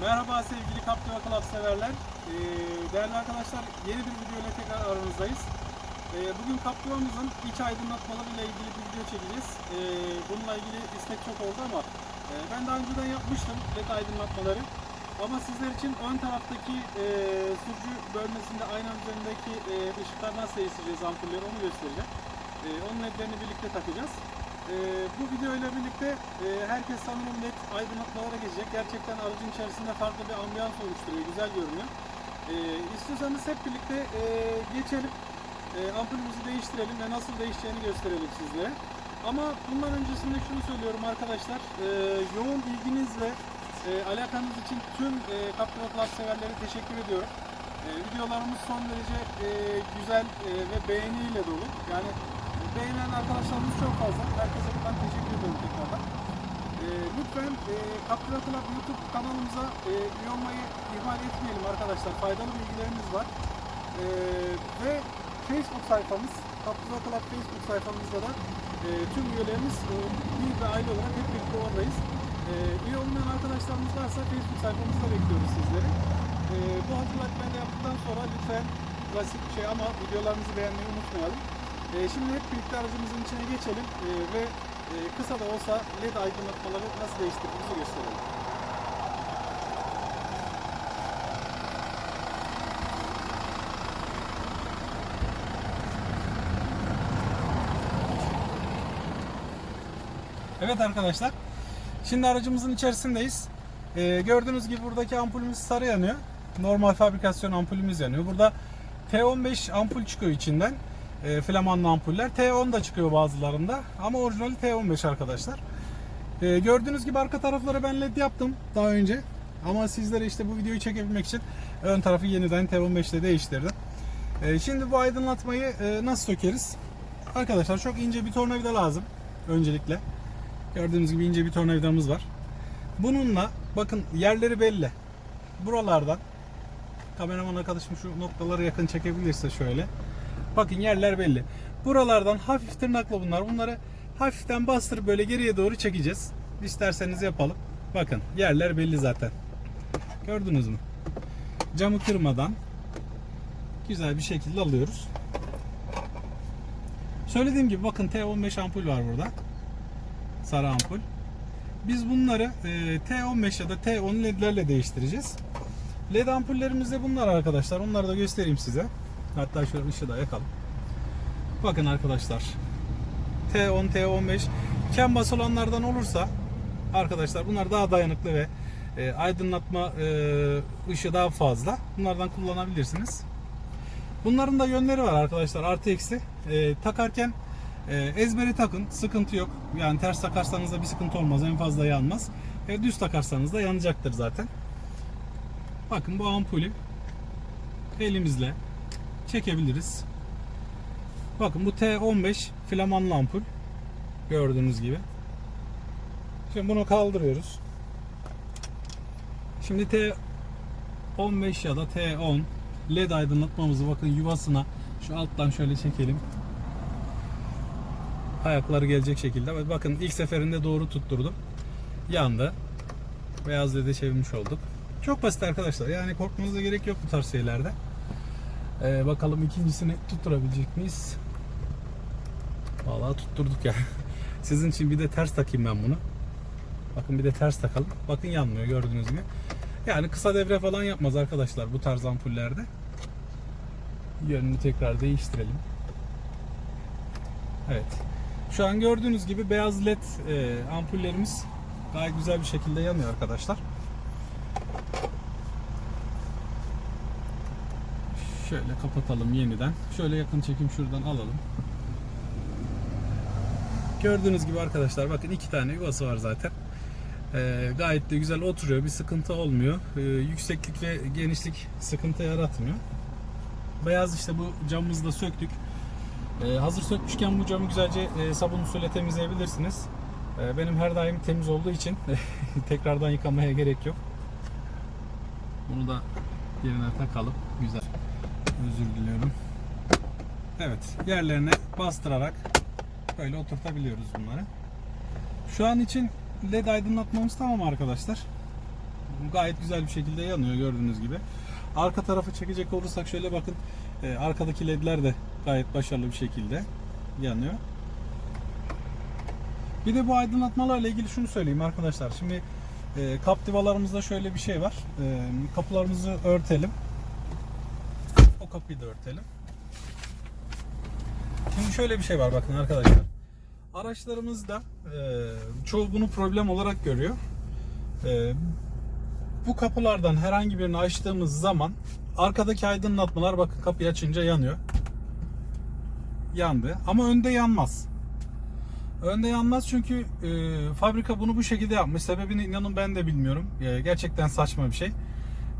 Merhaba sevgili Captiva Club severler. Ee, değerli arkadaşlar yeni bir video ile tekrar aranızdayız. Ee, bugün Captiva'mızın iç aydınlatmaları ile ilgili bir video çekeceğiz. Ee, bununla ilgili istek çok oldu ama e, ben daha önceden yapmıştım led aydınlatmaları. Ama sizler için ön taraftaki e, sürücü bölmesinde aynanın üzerindeki e, ışıklar nasıl değiştireceğiz ampulleri onu göstereceğim. E, onun ledlerini birlikte takacağız. Ee, bu video ile birlikte e, herkes sanırım led aydınlatmalara geçecek. Gerçekten aracın içerisinde farklı bir ambiyans oluşturuyor. Güzel görünüyor. Ee, istiyorsanız hep birlikte e, geçelim. E, ampulümüzü değiştirelim ve nasıl değişeceğini gösterelim sizlere. Ama bundan öncesinde şunu söylüyorum arkadaşlar. E, yoğun ilginiz ve e, alakanız için tüm e, Captiva Club severlere teşekkür ediyorum. E, videolarımız son derece e, güzel e, ve beğeniyle dolu. Yani beğenen arkadaşlarımız çok fazla. Herkese buradan teşekkür ederim tekrardan. E, lütfen e, Captiva Club YouTube kanalımıza e, üye olmayı ihmal etmeyelim arkadaşlar. Faydalı bilgilerimiz var. E, ve Facebook sayfamız, Captiva Club Facebook sayfamızda da e, tüm üyelerimiz e, bir bir aile olarak hep birlikte oradayız. E, üye olmayan arkadaşlarımız varsa Facebook sayfamızda bekliyoruz sizleri. E, bu hatırlatmayı da yaptıktan sonra lütfen klasik şey ama videolarımızı beğenmeyi unutmayalım. E, şimdi hep birlikte aracımızın içine geçelim e, ve e, kısa da olsa led aydınlatmaları nasıl değiştirdiğimizi gösterelim. Evet arkadaşlar. Şimdi aracımızın içerisindeyiz. Ee, gördüğünüz gibi buradaki ampulümüz sarı yanıyor. Normal fabrikasyon ampulümüz yanıyor. Burada T15 ampul çıkıyor içinden. E, flamanlı ampuller. T10 da çıkıyor bazılarında. Ama orijinali T15 arkadaşlar. Ee, gördüğünüz gibi arka tarafları ben led yaptım daha önce. Ama sizlere işte bu videoyu çekebilmek için ön tarafı yeniden T15 ile değiştirdim. Ee, şimdi bu aydınlatmayı e, nasıl sökeriz? Arkadaşlar çok ince bir tornavida lazım öncelikle. Gördüğünüz gibi ince bir tornavidamız var. Bununla bakın yerleri belli. Buralardan kameraman arkadaşım şu noktaları yakın çekebilirse şöyle. Bakın yerler belli. Buralardan hafif tırnakla bunlar. Bunları hafiften bastırıp böyle geriye doğru çekeceğiz. İsterseniz yapalım. Bakın yerler belli zaten. Gördünüz mü? Camı kırmadan güzel bir şekilde alıyoruz. Söylediğim gibi bakın T15 ampul var burada. Sarı ampul. Biz bunları e, T15 ya da T10 ledlerle değiştireceğiz. LED ampullerimiz de bunlar arkadaşlar. Onları da göstereyim size. Hatta şöyle ışığı da yakalım. Bakın arkadaşlar. T10, T15 kem bas olanlardan olursa arkadaşlar bunlar daha dayanıklı ve e, aydınlatma e, ışığı daha fazla. Bunlardan kullanabilirsiniz. Bunların da yönleri var arkadaşlar. Artı eksi. E, takarken e, ezbere takın. Sıkıntı yok. Yani ters takarsanız da bir sıkıntı olmaz. En fazla yanmaz. E, düz takarsanız da yanacaktır zaten. Bakın bu ampulü elimizle çekebiliriz. Bakın bu T15 flamanlı ampul. Gördüğünüz gibi. Şimdi bunu kaldırıyoruz. Şimdi T15 ya da T10 LED aydınlatmamızı bakın yuvasına şu alttan şöyle çekelim. Ayakları gelecek şekilde. Bakın ilk seferinde doğru tutturdum. Yandı. Beyaz LED'e çevirmiş olduk. Çok basit arkadaşlar. Yani korkmanıza gerek yok bu tarz şeylerde. Ee, bakalım ikincisini tutturabilecek miyiz? Vallahi tutturduk ya. Sizin için bir de ters takayım ben bunu. Bakın bir de ters takalım. Bakın yanmıyor gördüğünüz gibi. Yani kısa devre falan yapmaz arkadaşlar bu tarz ampullerde. Yönünü tekrar değiştirelim. Evet. Şu an gördüğünüz gibi beyaz led e, ampullerimiz gayet güzel bir şekilde yanıyor arkadaşlar. Şöyle kapatalım yeniden. Şöyle yakın çekim şuradan alalım. Gördüğünüz gibi arkadaşlar bakın iki tane yuvası var zaten. Ee, gayet de güzel oturuyor. Bir sıkıntı olmuyor. Ee, yükseklik ve genişlik sıkıntı yaratmıyor. Beyaz işte bu camımızı da söktük. Ee, hazır sökmüşken bu camı güzelce e, sabun suyla temizleyebilirsiniz. Ee, benim her daim temiz olduğu için tekrardan yıkamaya gerek yok. Bunu da yerine takalım. Güzel. Özür diliyorum. Evet, yerlerine bastırarak böyle oturtabiliyoruz bunları. Şu an için LED aydınlatmamız tamam arkadaşlar. gayet güzel bir şekilde yanıyor gördüğünüz gibi. Arka tarafı çekecek olursak şöyle bakın. e, arkadaki ledler de gayet başarılı bir şekilde yanıyor. Bir de bu aydınlatmalarla ilgili şunu söyleyeyim arkadaşlar. Şimdi e, kaptivalarımızda şöyle bir şey var. E, kapılarımızı örtelim. Kapıyı da örtelim. Şimdi şöyle bir şey var bakın arkadaşlar. Araçlarımızda e, çoğu bunu problem olarak görüyor. E, bu kapılardan herhangi birini açtığımız zaman arkadaki aydınlatmalar bakın kapıyı açınca yanıyor. Yandı ama önde yanmaz. Önde yanmaz çünkü e, fabrika bunu bu şekilde yapmış. Sebebini inanın ben de bilmiyorum. E, gerçekten saçma bir şey.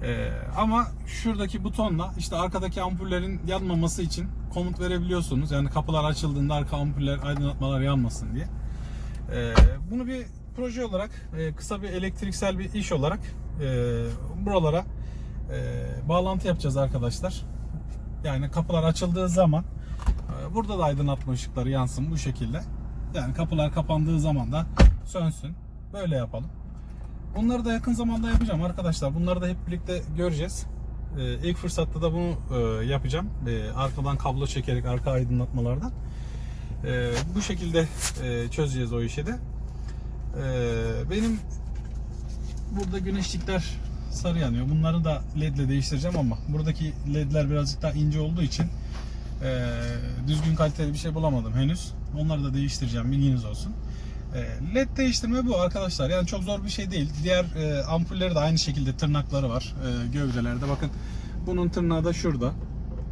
E, ama şuradaki butonla işte arkadaki ampullerin yanmaması için komut verebiliyorsunuz. Yani kapılar açıldığında arka ampuller aydınlatmalar yanmasın diye. E, bunu bir proje olarak e, kısa bir elektriksel bir iş olarak e, buralara e, bağlantı yapacağız arkadaşlar. Yani kapılar açıldığı zaman e, burada da aydınlatma ışıkları yansın bu şekilde. Yani kapılar kapandığı zaman da sönsün. Böyle yapalım. Bunları da yakın zamanda yapacağım arkadaşlar. Bunları da hep birlikte göreceğiz. Ee, ilk fırsatta da bunu e, yapacağım. Ee, arkadan kablo çekerek arka aydınlatmalardan. Ee, bu şekilde e, çözeceğiz o işi de. Ee, benim burada güneşlikler sarı yanıyor. Bunları da led ile değiştireceğim ama buradaki ledler birazcık daha ince olduğu için e, düzgün kaliteli bir şey bulamadım henüz. Onları da değiştireceğim bilginiz olsun. Led değiştirme bu arkadaşlar. Yani çok zor bir şey değil. Diğer e, ampulleri de aynı şekilde tırnakları var e, gövdelerde. Bakın bunun tırnağı da şurada.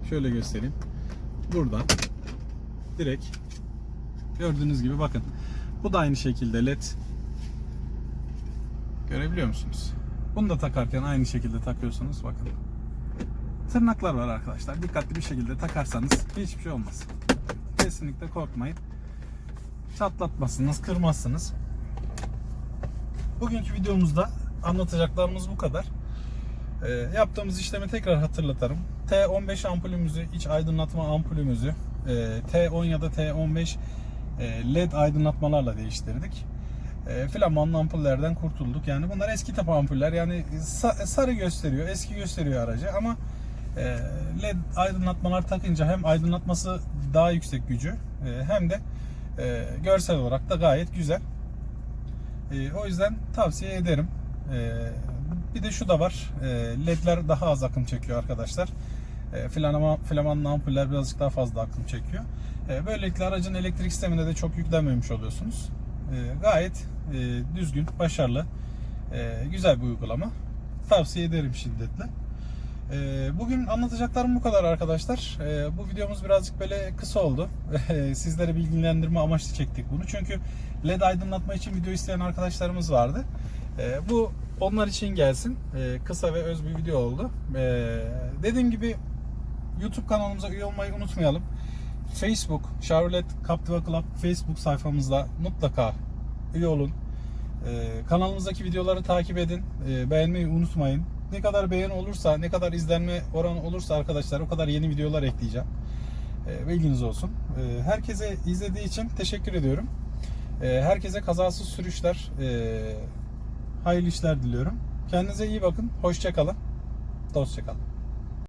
Şöyle göstereyim. Burada. Direkt. Gördüğünüz gibi bakın. Bu da aynı şekilde led. Görebiliyor musunuz? Bunu da takarken aynı şekilde takıyorsunuz. Bakın. Tırnaklar var arkadaşlar. Dikkatli bir şekilde takarsanız hiçbir şey olmaz. Kesinlikle korkmayın. Çatlatmazsınız, kırmazsınız. Bugünkü videomuzda anlatacaklarımız bu kadar. Ee, yaptığımız işlemi tekrar hatırlatarım. T15 ampulümüzü, iç aydınlatma ampulümüzü e, T10 ya da T15 e, LED aydınlatmalarla değiştirdik. E, flamanlı ampullerden kurtulduk. Yani bunlar eski tip ampuller. Yani sa- sarı gösteriyor, eski gösteriyor aracı ama e, LED aydınlatmalar takınca hem aydınlatması daha yüksek gücü e, hem de e, görsel olarak da gayet güzel. E, o yüzden tavsiye ederim. E, bir de şu da var. E, LED'ler daha az akım çekiyor arkadaşlar. E, flanama, flamanlı ampuller birazcık daha fazla akım çekiyor. E, böylelikle aracın elektrik sistemine de çok yüklenmemiş oluyorsunuz. E, gayet e, düzgün, başarılı, e, güzel bir uygulama. Tavsiye ederim şiddetle. E, bugün anlatacaklarım bu kadar arkadaşlar. E, bu videomuz birazcık böyle kısa oldu. Sizlere bilgilendirme amaçlı çektik bunu. Çünkü LED aydınlatma için video isteyen arkadaşlarımız vardı. E, bu onlar için gelsin. Kısa ve öz bir video oldu. Dediğim gibi YouTube kanalımıza üye olmayı unutmayalım. Facebook, Chevrolet Captiva Club Facebook sayfamızda mutlaka üye olun. Ee, kanalımızdaki videoları takip edin. Ee, beğenmeyi unutmayın. Ne kadar beğeni olursa, ne kadar izlenme oranı olursa arkadaşlar o kadar yeni videolar ekleyeceğim. Ee, bilginiz olsun. Ee, herkese izlediği için teşekkür ediyorum. Ee, herkese kazasız sürüşler, ee, hayırlı işler diliyorum. Kendinize iyi bakın. Hoşçakalın. Dostçakalın.